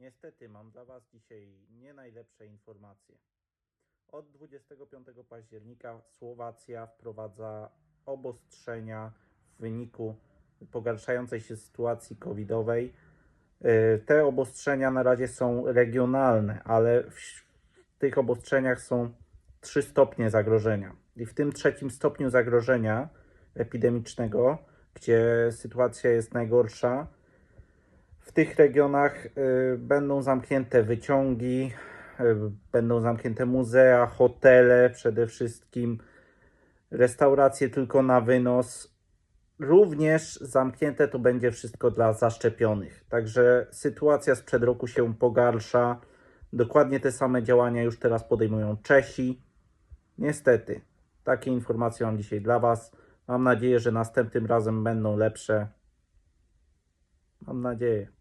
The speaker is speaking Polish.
Niestety mam dla Was dzisiaj nie najlepsze informacje. Od 25 października Słowacja wprowadza obostrzenia w wyniku pogarszającej się sytuacji covidowej. Y, Te obostrzenia na razie są regionalne, ale w tych obostrzeniach są trzy stopnie zagrożenia. I w tym trzecim stopniu zagrożenia epidemicznego, gdzie sytuacja jest najgorsza, w tych regionach y, będą zamknięte wyciągi, y, będą zamknięte muzea, hotele przede wszystkim, restauracje tylko na wynos. Również zamknięte to będzie wszystko dla zaszczepionych. Także sytuacja sprzed roku się pogarsza. Dokładnie te same działania już teraz podejmują Czesi. Niestety, takie informacje mam dzisiaj dla Was. Mam nadzieję, że następnym razem będą lepsze. Mam nadzieję.